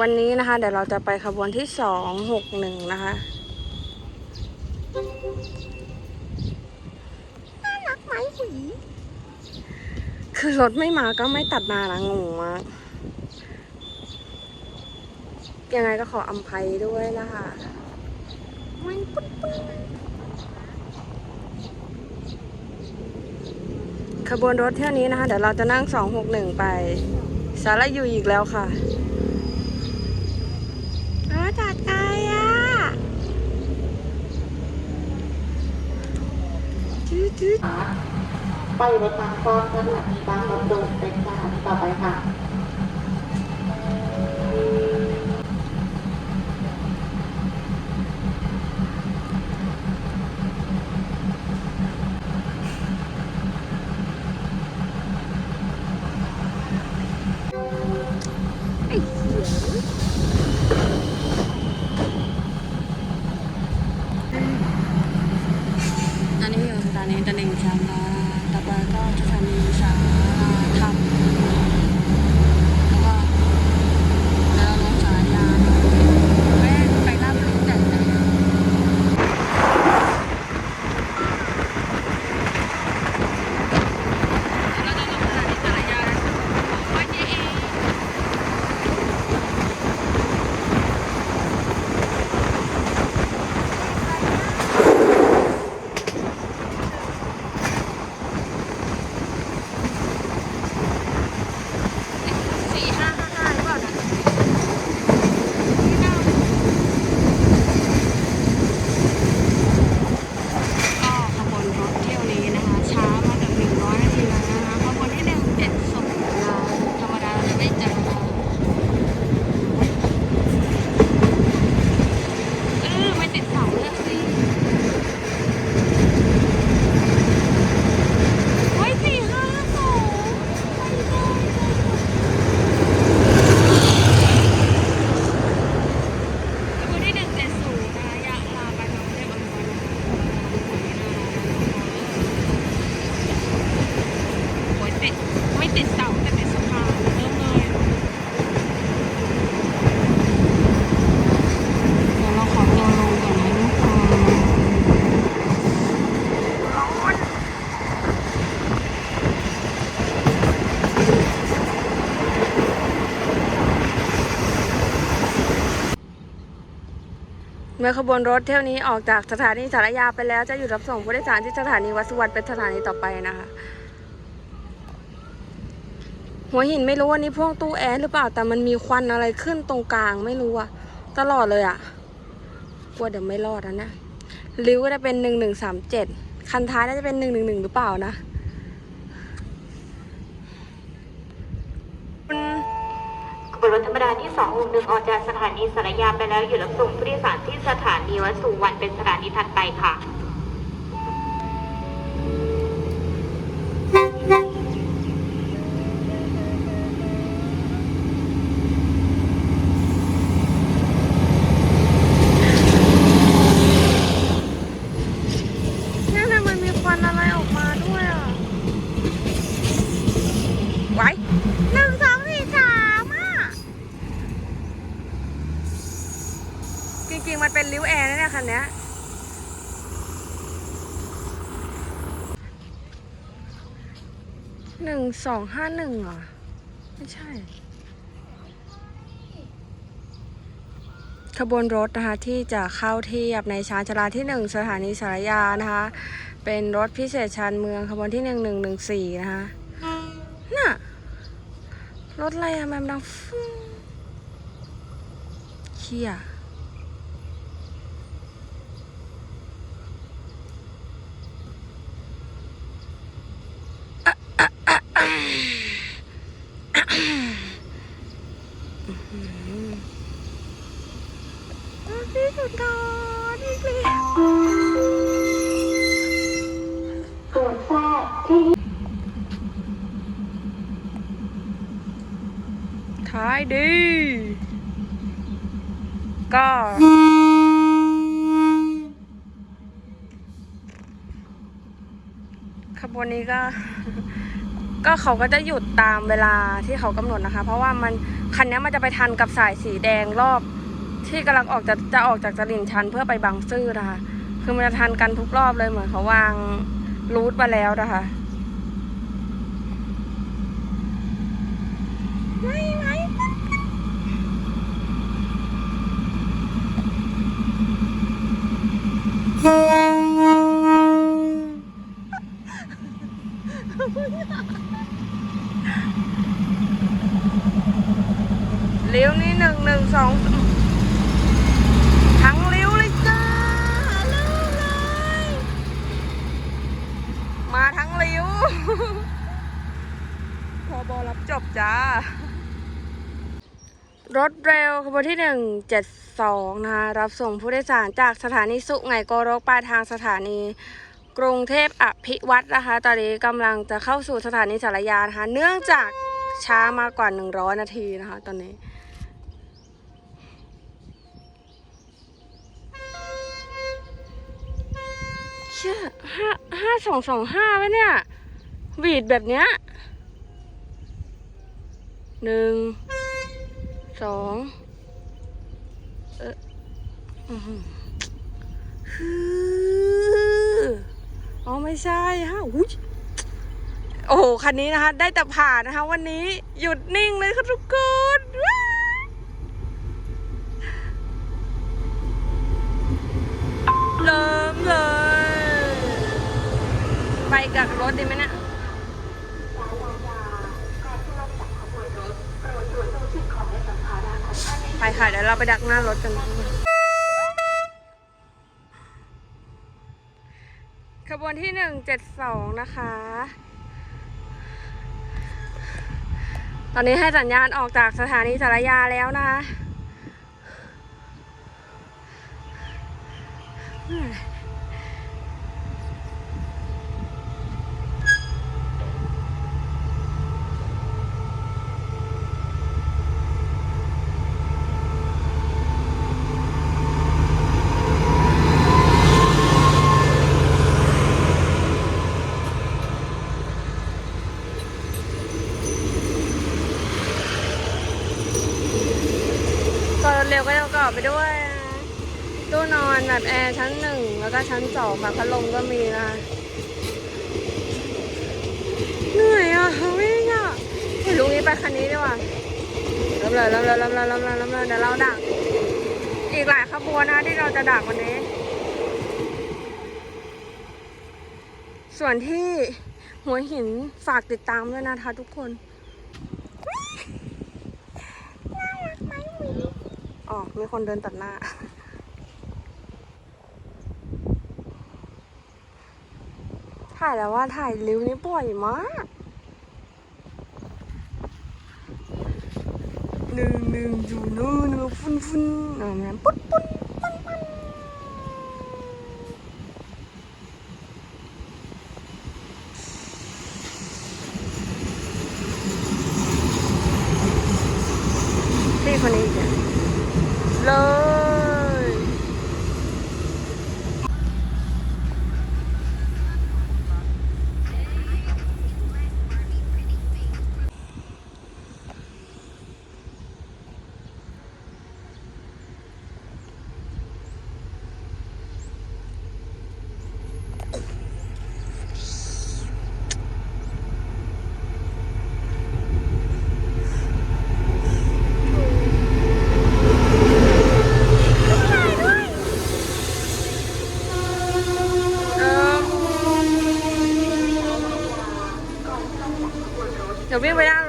วันนี้นะคะ เดี๋ยวเราจะไปขบวนที่สองหกหนึ่งนะคะน่ารักไหมหวีคือรถไม่มาก็ไม่ตัดหนาละงงมากยังไงก็ขออภัยด้วยนะคะมันปุ๊บปุ๊บขบวนรถเที่ยวนี้นะคะ เดี๋ยวเราจะนั่ง261ไป สาระอยู่อีกแล้วค่ะอ๋อจัดไกลอะจืดจืด ไปรถทางซ้อนสถานีบางลำดงเป็นสถานีต่อไปค่ะ เมื่อขบวนรถเที่ยวนี้ออกจากสถานีสารยาไปแล้วจะหยุดรับส่งผู้โดยสารที่สถานีวัดสุวรรณเป็นสถานีต่อไปนะคะ หัวหินไม่รู้ว่านี่พวกตู้แอร์หรือเปล่าแต่มันมีควันอะไรขึ้นตรงกลางไม่รู้อะตลอดเลยอะกลัวเดี๋ยวไม่รอดนะนะริ้วก็จะเป็นหนึ่งหนึ่งสามเจ็ดคันท้ายน่าจะเป็นหนึ่งหนึ่งหนึ่งหรือเปล่านะมัน ข บนรถธรรมดาที่2องหนึ่งออกจากสถานีสารยาไปแล้วอยู่รับส่งผู้โดยสารที่สถานีวัดสุวรรณเป็นสถานีถัดไปค่ะ เนี่ยนะมันมีควันอะไรออกมาด้วยอะ ไว้หนึ่งสองสี่สามอะ จริงๆ มันเป็นริ้วแอร์นะเนี่ยคันเนี้ยหนึ่ง สองห้าหนึ่งเหรอ ไม่ใช่ ขบวนรถนะคะที่จะเข้าเทียบในชานชาลาที่หนึ่งสถานีสารยานะคะ เป็นรถพิเศษชานเมืองขบวนที่หนึ่งหนึ่งหนึ่งสี่นะคะน่ะ รถอะไรอะแมมดังฟูเคีย ท้ายดีก็ขบวนนี้ก็ ก็เขาก็จะหยุดตามเวลาที่เขากำหนดนะคะ เพราะว่ามันคันนี้มันจะไปทันกับสายสีแดงรอบ ที่กำลังออกจะจะออกจากจรินชันเพื่อไปบางซื่อนะคะ คือมันจะทันกันทุกรอบเลยเหมือนเขาวางรูทมาแล้วนะคะ ไม่ไม่เลี้ยวนี่หนึ่งหนึ่งสองทั้งเลี้ยวเลยจ้าเลี้ยวเลย มาทั้งเลี้ยว พอบอรับจบจ้า รถเร็วขบวน ที่ 172 นะคะ รับส่งผู้โดยสารจากสถานีสุไหงโกรกปลายทางสถานีกรุงเทพอภิวัตรนะคะ ตอนนี้กำลังจะเข้าสู่สถานีสารยานะคะ เนื่องจากช้ามากกว่า 100 นาทีนะคะ ตอนนี้เชื่อห้าห้าสองสองห้าวะเนี่ยหวีดแบบเนี้ยหนึ่งสองืออ๋อไม่ใช่ฮะอุ้ยโอ้โหคันนี้นะคะ ได้แต่ผ่านนะคะ วันนี้หยุดนิ่งเลยค่ะทุกคนเริ่มเลย ไปกับรถดีไหมเนะี่ยไปค่ะเดี๋ยวเราไปดักหน้ารถกัน วนที่หนึ่งเจ็ดสองนะคะ ตอนนี้ให้สัญญาณออกจากสถานีสารยาแล้วนะคะก็เร็วก็จะประกอบไปด้วยตู้นอนแบบแอร์ชั้นหนึ่ง แล้วก็ชั้นสองแบบพัดลมก็มีนะเหนื่อยอะวิ่งอะเฮ้ยลุงนี้ไปคันนี้ดีกว่าเริ่มเลยเริ่มเลยเริ่มเลยเริ่มเลยเริ่มเลยเดี๋ยวเราดัก อีกหลายขบวนนะที่เราจะดักวันนี้ ส่วนที่หัวหินฝากติดตามด้วยนะคะทุกคนน่ารักไหมอ๋อมีคนเดินตัดหน้า ถ่ายแล้วว่าถ่ายริ้วนี่ป่วยมากหนึ่งหนึ่งอยู่นู่นฟุ้นฟุ้นอ่ามันปุ๊ดปุ๊ดปันปันพี่คนนี้อีกอะเลย เออ เดี๋ยววิ่งไปด้า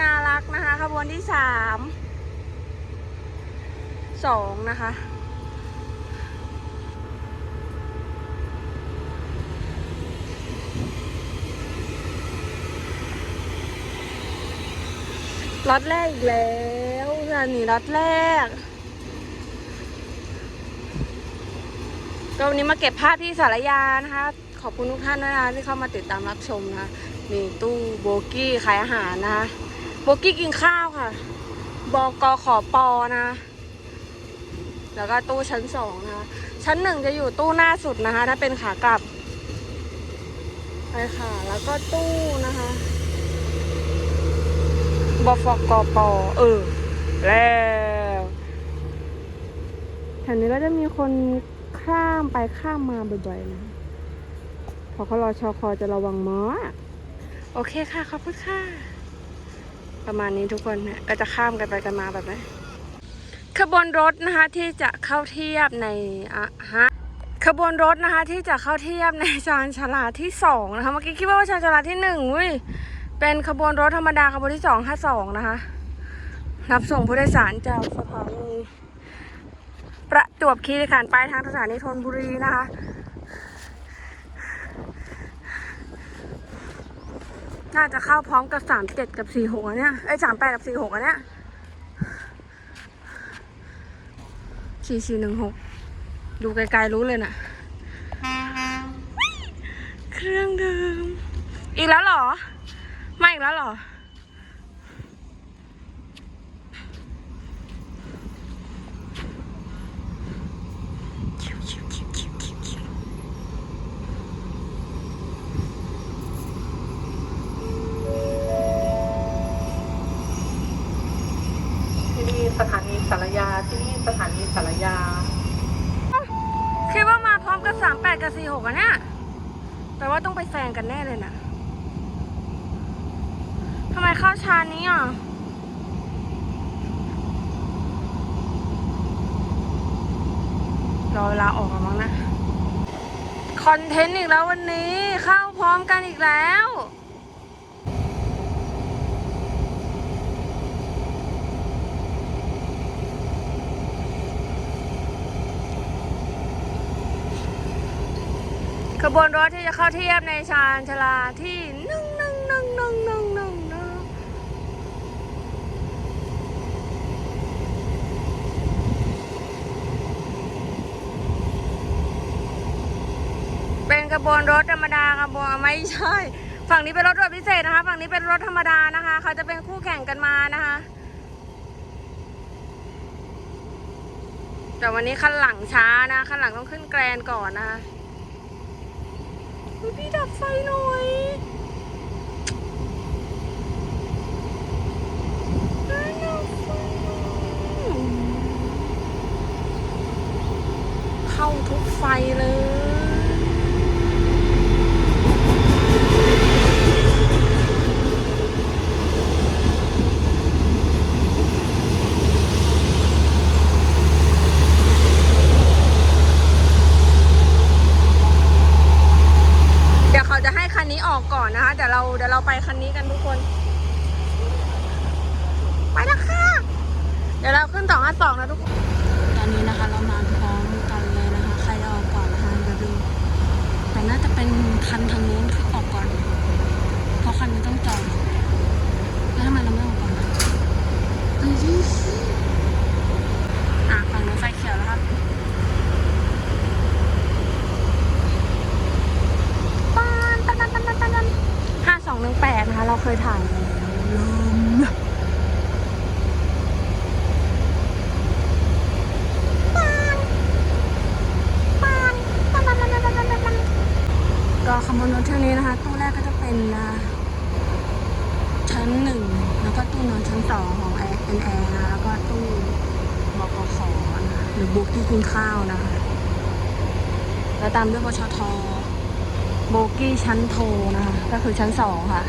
น่ารักนะคะ ขบวนที่สามสองนะคะรถแรกอีกแล้วอันี่รถแรก ก็วันนี้มาเก็บภาพที่สารยานะคะ ขอบคุณทุกท่านนะคะที่เข้ามาติดตามรับชมนะคะมีตู้โบกี้ขายอาหารนะคะ โบกี้กินข้าวค่ะ บกขอปอนะ แล้วก็ตู้ชั้นสองนะคะ ชั้นหนึ่งจะอยู่ตู้หน้าสุดนะคะ ถ้าเป็นขากลับ ไปค่ะ แล้วก็ตู้นะคะบฟกปอเออ แล้วแถวนี้ก็จะมีคนข้ามไปข้ามมาบ่อยๆนะพอเขารอชอคอจะระวังมอโอเคค่ะ ขอบคุณค่ะ ประมาณนี้ทุกคนเนี่ยก็จะข้ามกันไปกันมาแบบนี้ขบวนรถนะคะที่จะเข้าเทียบในอะฮะขบวนรถนะคะที่จะเข้าเทียบในชานชาลาที่สองนะคะเมื่อกี้คิดว่าชานชาลาที่หนึ่งอุ้ยเป็นขบวนรถธรรมดาขบวนที่สองห้าสองนะคะรับส่งผู้โดยสารจากสถานีประจวบคีรีขันธ์ไปทางสถานีธนบุรีนะคะ น่าจะเข้าพร้อมกับสามเจ็ดกับสี่หกเนี่ยไอ้สามแปดกับสี่หกอันเนี่ยสี่สี่หนึ่งหกดูไกลๆรู้เลยน่ะ เครื่องดื่มอีกแล้วหรอ ไม่อีกแล้วหรอ ที่นี่สถานีสารยา ที่นี่สถานีสารยา คิดว่ามาพร้อมกับสามแปดกับสี่หกอะเนี่ยแปลว่าต้องไปแซงกันแน่เลยนะทำไมเข้าชานนี้อะ รอเวลาออกกันมั้งนะ คอนเทนต์อีกแล้ววันนี้ เข้าพร้อม กแล้ว ขบวนรถที่จะเข้าเทียบในชานชาลาที่หนึ่งหนึ่งหนึ่งหนึ่งหนึ่งหนึ่งหนึ่ง เป็นขบวนรถธรรมดาขบวนไม่ใช่ ฝั่งนี้เป็นรถรถพิเศษนะคะ ฝั่งนี้เป็นรถธรรมดานะคะ เขาจะเป็นคู่แข่งกันมานะคะ แต่วันนี้คันหลังช้านะคันหลังต้องขึ้นแกรนก่อนนะคะพี่ดับไฟหน่อยพี่ดับไฟหน่อยเข้าทุกไฟเลย เดี๋ยวเขาจะให้คันนี้ออกก่อนนะคะ เดี๋ยวเราเดี๋ยวเราไปคันนี้กันทุกคน ไปแล้วค่ะ เดี๋ยวเราขึ้นสองอันสองนะทุกคน ตอนนี้นะคะ เรามาพร้อมกันเลยนะคะ ใครจะออกก่อนนะคะเดี๋ยวดู แต่น่าจะเป็นคันทางนู้นที่ออกก่อน เพราะคันนี้ต้องจอดแล้วทำไมเราไม่ออกก่อนอะดูสิอะฝั่งนู้นไฟเขียวแล้วครับ ปานปันปันปันปันปันห้าสองหนึ่งแปดนะคะ เคยถ่ายลมปานปานปันปันปันปันปันปันปันก็ขบวนรถเที่ยวนี้นะคะ ตู้แรกก็จะเป็นชั้นหนึ่งแล้วก็ตู้นอนชั้นสองของแอร์เป็นแอร์นะแล้วก็ตู้บกขนะหรือบุกที่กินข้าวนะคะแล้วตามด้วยปชทโบกี้ชั้นโทนะคะก็คือชั้นสองค่ะ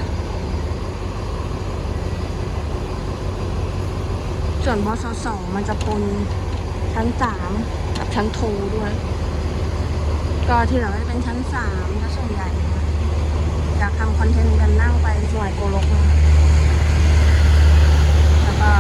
ส่วนบสสองมันจะปนชั้นสามกับชั้นโทด้วย ก็ที่เหลือจะเป็นชั้นสามก็ส่วนใหญ่อยากทำคอนเทนต์กันนั่งไปสวยโกลกนะแล้วก็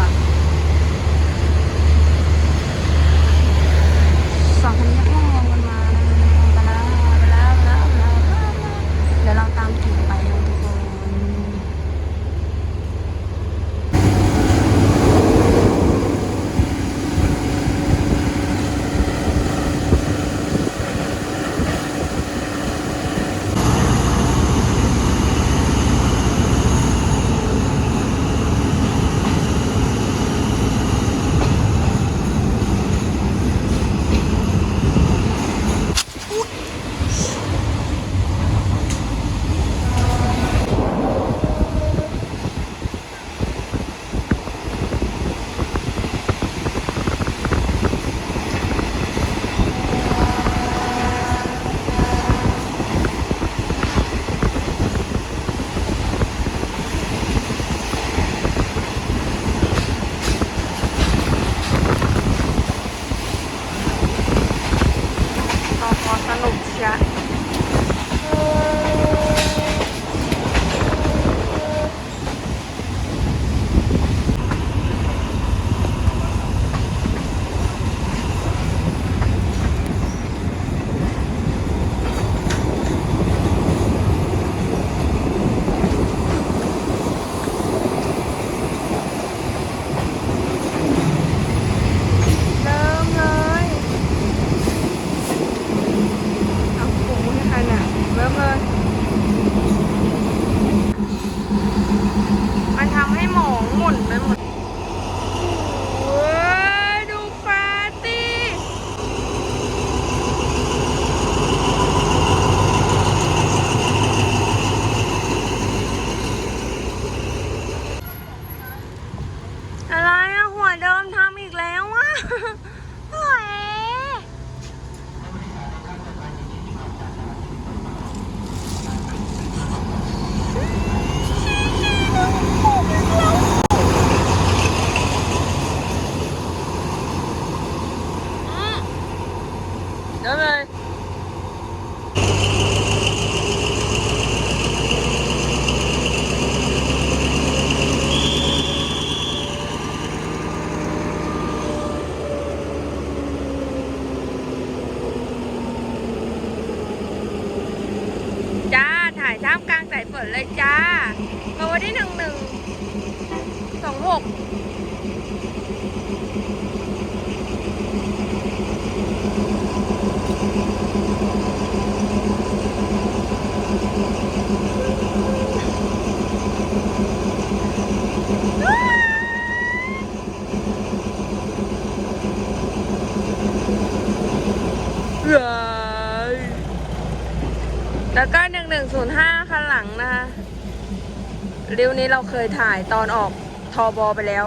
ริ้วนี้เราเคยถ่ายตอนออกทอบอไปแล้ว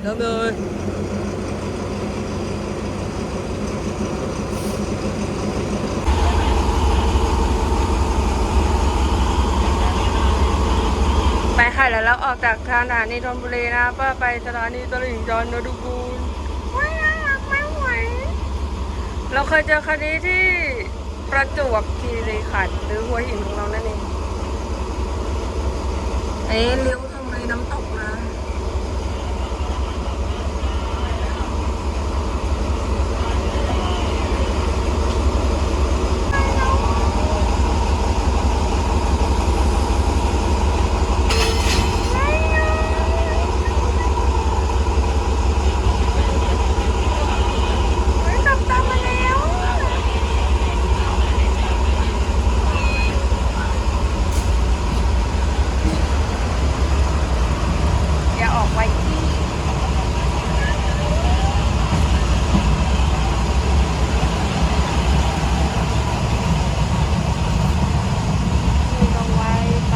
เริ่มเลยไปค่ะแล้วเราออกจากสถานีธนบุรีนะเพื่อไปสถานีตลิ่งชันนะทุกคนว้ายน่ารักไม่ไหวเราเคยเจอคันนี้ที่ประจวบคีรีขันธ์หรือหัวหินของเรานั่นเอง เอ๊ะเลี้ยวทำไมน้ำตกนะ เฮ้ยตามตามมาแล้วอย่าออกไวที่ไม่ต้องไวไป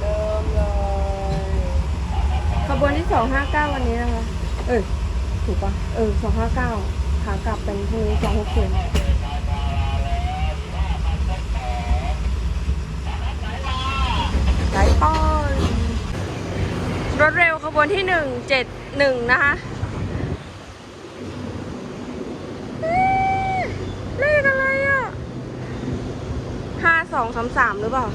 เริ่มเลยขบวนที่สองห้าเก้าวันนี้นะคะ เอ้ย ถูกปะเออสองห้าเก้าขากลับเป็นพรุ่งนี้สองหกเจ็ดไกป้อนรถเร็วขบวนที่หนึ่งเจ็ดหนึ่งนะคะเอ๊ะเลขอะไรอะห้า สองสามสามหรือเปล่า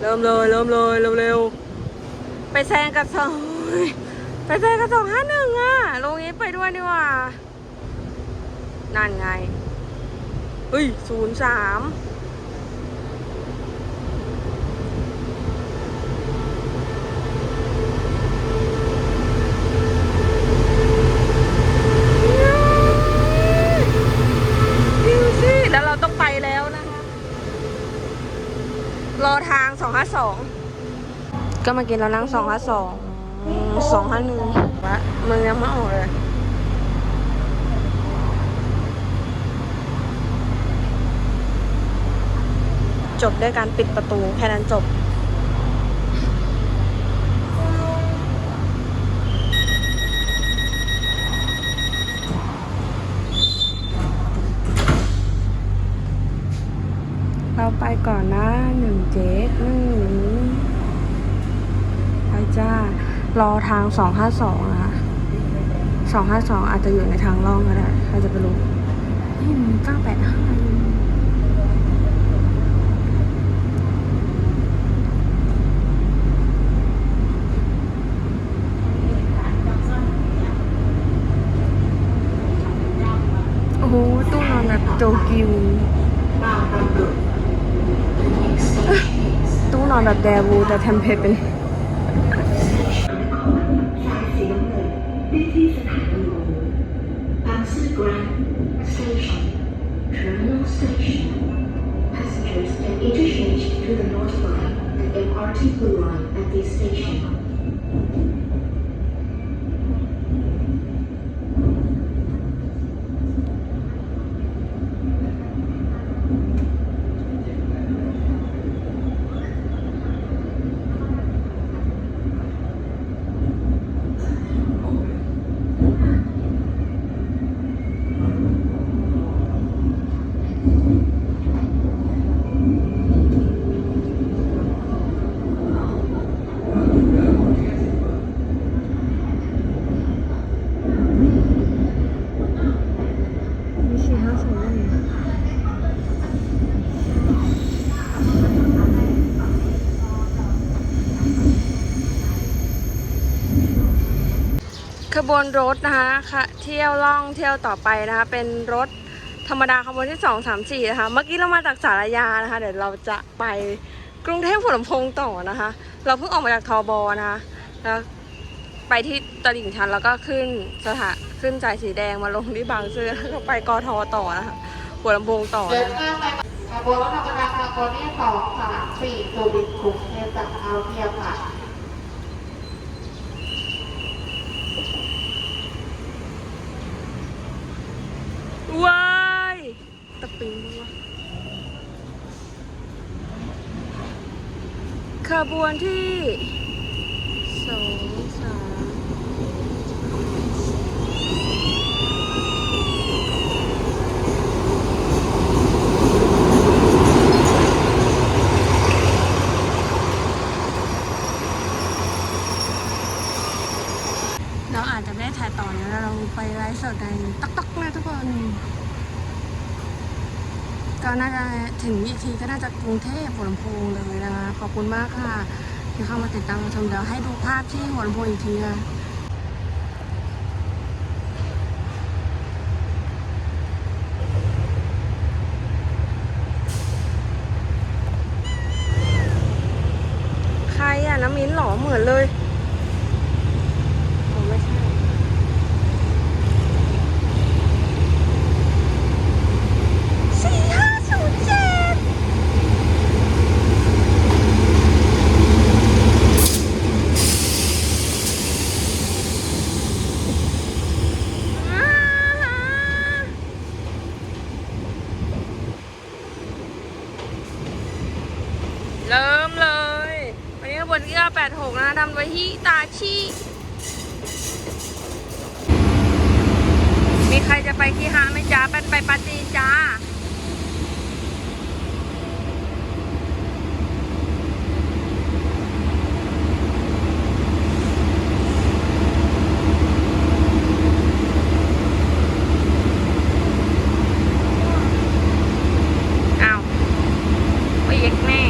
เริ่มเลย เริ่มเลยเร็วๆ ไปแซงกับสองไปแซงกับสองห้าหนึ่งอะลงนี้ไปด้วยดีกว่า นั่นไงเฮ้ยศูนย์สามดูสิแล้วเราต้องไปแล้วนะคะ รอทาง สองห้าสองก็มากินแล้วนั่งสองห้าสองสองห้าหนึ่งวะมึงยังไม่ออกเลยจบด้วยการปิดประตูแค่นั้นจบ เราไปก่อนนะหนึ่งเจ็ดหนึ่งไปจ้า รอทางสองห้าสองนะคะสองห้าสองอาจจะอยู่ในทางล่องก็ได้ใครจะไปรู้นี่มันเก้าแปดห้าโอ้โหตู้นอนแบบโจกิวตู้นอนแบบแดวูแต่เทมเพลเป็น ที่สถานีบางซื่อ Grand Station. Terminal Station. Passengers can interchange to the North Line and MRT Blue Line at this station. ขบวนรถนะคะค่ะเที่ยวล่องเที่ยวต่อไปนะคะ เป็นรถธรรมดาขบวนที่สองสามสี่นะคะ เมื่อกี้เรามาจากสารยานะคะ เดี๋ยวเราจะไปกรุงเทพหัวลำโพงต่อนะคะ เราเพิ่งออกมาจากทอบอนะคะแล้วไปที่ตลิ่งชันแล้วก็ขึ้นสถานขึ้นสายสีแดงมาลงที่บางซื่อแล้วก็ไปกทต่อนะคะหัวลำโพงต่อเดินะคะทางไปขบวนรถธรรมดาขบวนที่สองสามสี่สุรินทร์กรุงเทพจากเอาเทียมค่ะ ว้ายตะปิงวขบวนที่สองสามเราอาจจะไม่ได้ถ่ายต่อนะเราไปไลฟ์สดในตักตักๆนะทุกคน ก็น่าจะ ถึงอีกทีก็น่าจะกรุงเทพหัวลำโพงเลยนะคะ ขอบคุณมากค่ะที่เข้ามาติดตามชมเดี๋ยวให้ดูภาพที่หัวลำโพงอีกทีค่ะใครอะ น้ำมิ้นหรอเหมือนเลยอ๋อไม่ใช่ สี่ห้าศูนย์เจ็ดเริ่มเลย วันนี้ขบวนที่986 นะทำไว้ที่ตาชิ มีใครจะไปที่ฮาไหมจ้าไปไปปาจีนจ้า อ้าวไปเย็กแม่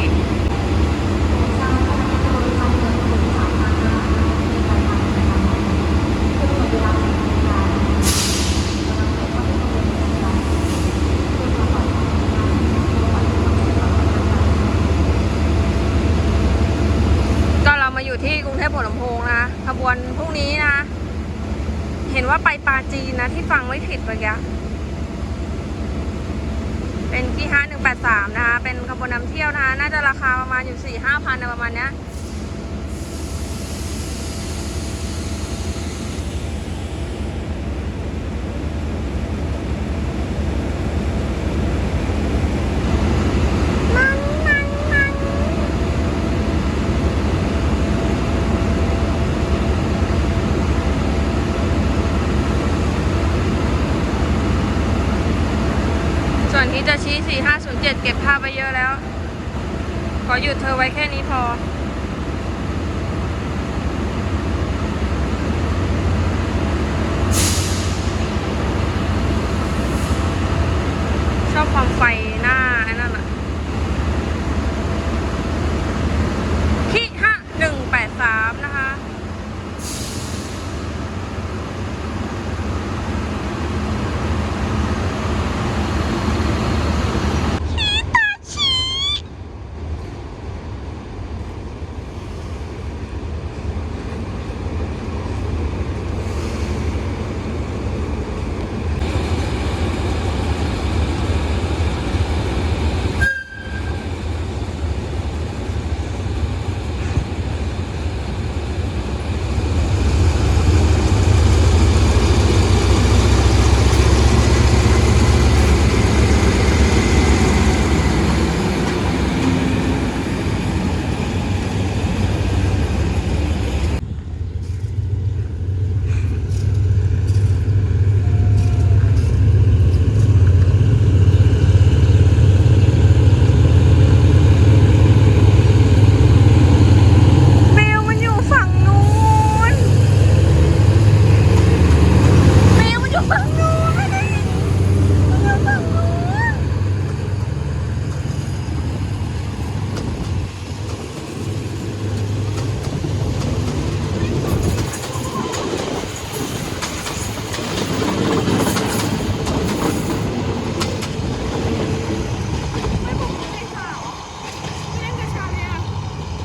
ก็เรามาอยู่ที่กรุงเทพหัวลำโพงนะขบวนพรุ่งนี้นะ เห็นว่าไปปา จีนนะที่ฟังไม่ผิดเมื่อกี้เป็นกี่ห้าหนึ่งแปดสามนะคะ เป็นขบวนนำเที่ยวนะคะ น่าจะราคาประมาณอยู่สี่ห้าพันประมาณเนี้ย มันมันมันส่วนที่จะชี้ 4507 เก็บภาพไปเยอะแล้ว ขอหยุดเธอไว้แค่นี้พอ